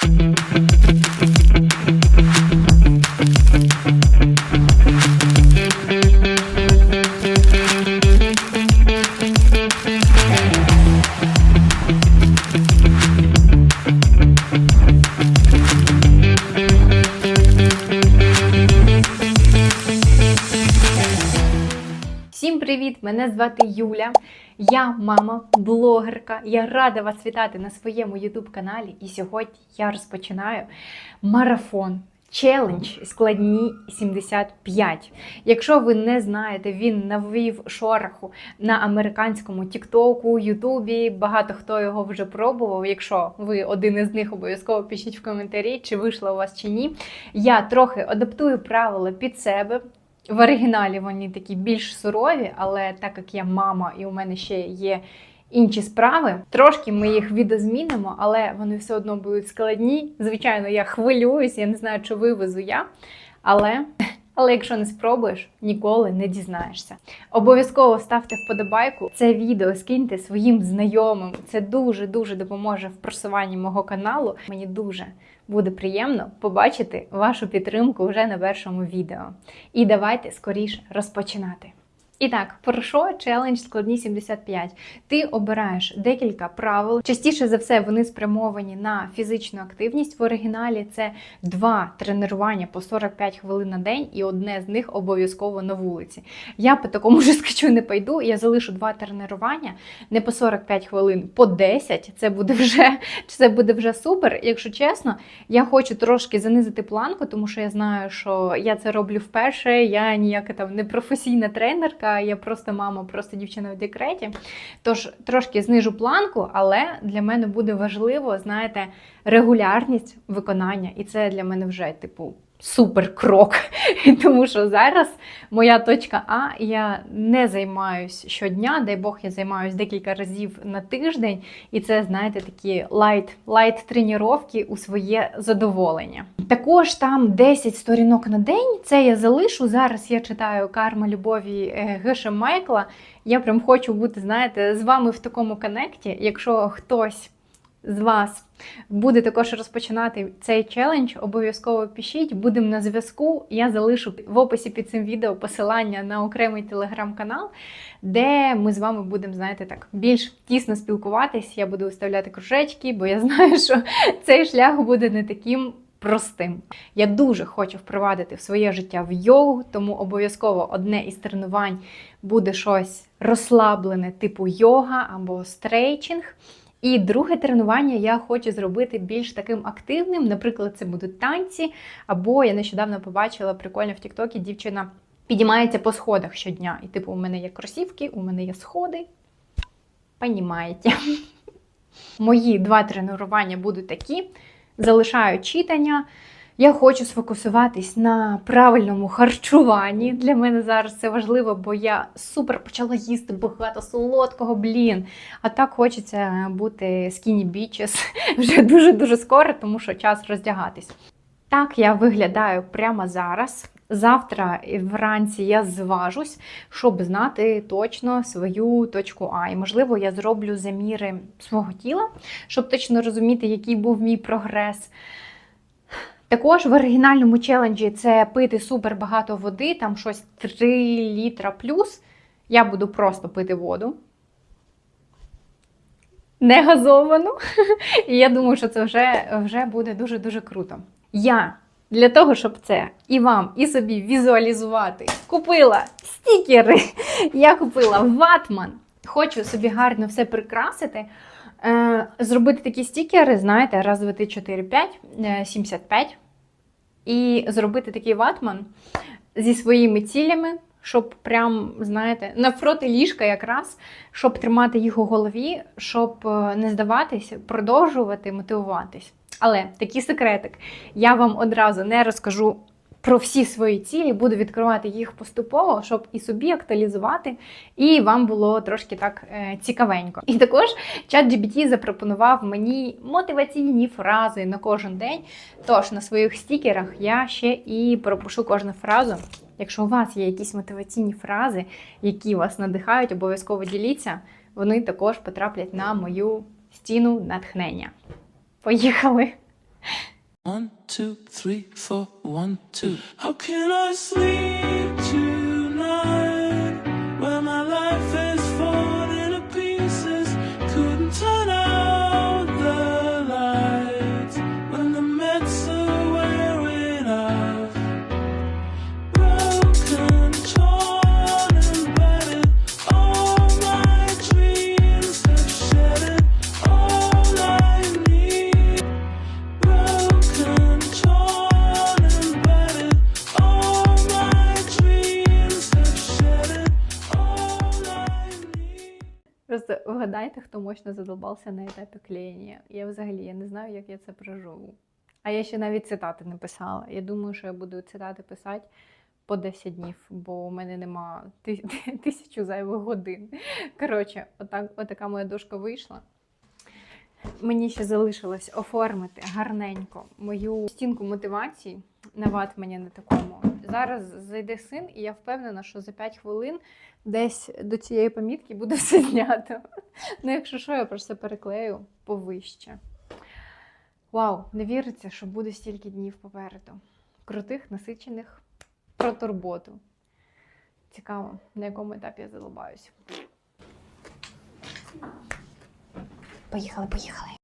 Thank you. Мене звати Юля. Я мама, блогерка. Я рада вас вітати на своєму YouTube каналі. І сьогодні я розпочинаю марафон. Челендж складні 75. Якщо ви не знаєте, він навів шороху на американському Тіктоку, Ютубі. Багато хто його вже пробував. Якщо ви один із них, обов'язково пишіть в коментарі, чи вийшло у вас чи ні. Я трохи адаптую правила під себе. В оригіналі вони такі більш сурові, але так як я мама і у мене ще є інші справи, трошки ми їх відозмінимо, але вони все одно будуть складні. Звичайно, я хвилююсь, я не знаю, чи вивезу я, але. Але якщо не спробуєш, ніколи не дізнаєшся. Обов'язково ставте вподобайку. Це відео скиньте своїм знайомим. Це дуже дуже допоможе в просуванні мого каналу. Мені дуже буде приємно побачити вашу підтримку вже на першому відео. І давайте скоріше розпочинати. І так, про що челендж складні 75? Ти обираєш декілька правил. Частіше за все, вони спрямовані на фізичну активність. В оригіналі це два тренування по 45 хвилин на день, і одне з них обов'язково на вулиці. Я по такому ж скачу не пойду. Я залишу два тренування не по 45 хвилин, по 10. Це буде вже це буде вже супер. Якщо чесно, я хочу трошки занизити планку, тому що я знаю, що я це роблю вперше. Я ніяка там не професійна тренерка, я просто мама, просто дівчина в декреті. Тож трошки знижу планку, але для мене буде важливо, знаєте, регулярність виконання. І це для мене вже, типу, супер крок. Тому що зараз моя точка А, я не займаюсь щодня, дай Бог, я займаюсь декілька разів на тиждень, і це, знаєте, такі лайт лайт тренування у своє задоволення. Також там 10 сторінок на день. Це я залишу. Зараз я читаю Карма любові е, Геша Майкла. Я прям хочу бути, знаєте, з вами в такому коннекті. Якщо хтось з вас буде також розпочинати цей челендж, обов'язково пишіть, будемо на зв'язку. Я залишу в описі під цим відео посилання на окремий телеграм-канал, де ми з вами будемо, знаєте, так більш тісно спілкуватись. Я буду виставляти кружечки, бо я знаю, що цей шлях буде не таким. Простим. Я дуже хочу впровадити в своє життя в йогу, тому обов'язково одне із тренувань буде щось розслаблене, типу йога або стрейчинг. І друге тренування я хочу зробити більш таким активним. Наприклад, це будуть танці. Або я нещодавно побачила прикольно в Тіктокі дівчина підіймається по сходах щодня. І, типу, у мене є кросівки, у мене є сходи. Понімаєте? Мої два тренування будуть такі. Залишаю читання. Я хочу сфокусуватись на правильному харчуванні. Для мене зараз це важливо, бо я супер почала їсти багато солодкого, блін. А так хочеться бути skinny bitches вже дуже-дуже скоро, тому що час роздягатись. Так я виглядаю прямо зараз. Завтра вранці я зважусь, щоб знати точно свою точку А. І, можливо, я зроблю заміри свого тіла, щоб точно розуміти, який був мій прогрес. Також в оригінальному челенджі це пити супер багато води, там щось 3 літра плюс. Я буду просто пити воду. Не газовану. І я думаю, що це вже, вже буде дуже-дуже круто. Я для того, щоб це і вам, і собі візуалізувати, купила стікери. Я купила ватман. Хочу собі гарно все прикрасити. Е, Зробити такі стікери, знаєте, раз, два, три, чотири, п'ять, е, 75. І зробити такий ватман зі своїми цілями, щоб прям, знаєте, навпроти ліжка якраз, щоб тримати їх у голові, щоб е, не здаватися, продовжувати мотивуватись. Але такий секретик, я вам одразу не розкажу про всі свої цілі, буду відкривати їх поступово, щоб і собі актуалізувати, і вам було трошки так е, цікавенько. І також ChatGPT запропонував мені мотиваційні фрази на кожен день. Тож на своїх стікерах я ще і пропишу кожну фразу. Якщо у вас є якісь мотиваційні фрази, які вас надихають, обов'язково діліться, вони також потраплять на мою стіну натхнення. Поїхали! One, two, three, four, one, two. How can I sleep tonight Просто вгадайте, хто мощно задолбався на етапі клеєння. Я взагалі я не знаю, як я це проживу. А я ще навіть цитати не писала. Я думаю, що я буду цитати писати по 10 днів, бо у мене нема тисячу зайвих годин. Коротше, отак, отака моя дошка вийшла. Мені ще залишилось оформити гарненько мою стінку мотивації на ватмані на такому. Зараз зайде син, і я впевнена, що за 5 хвилин десь до цієї помітки буде все знято. Ну, якщо що, я просто переклею повище. Вау, не віриться, що буде стільки днів попереду. Крутих, насичених про турботу. Цікаво, на якому етапі я залибаюсь. Поїхали, поїхали.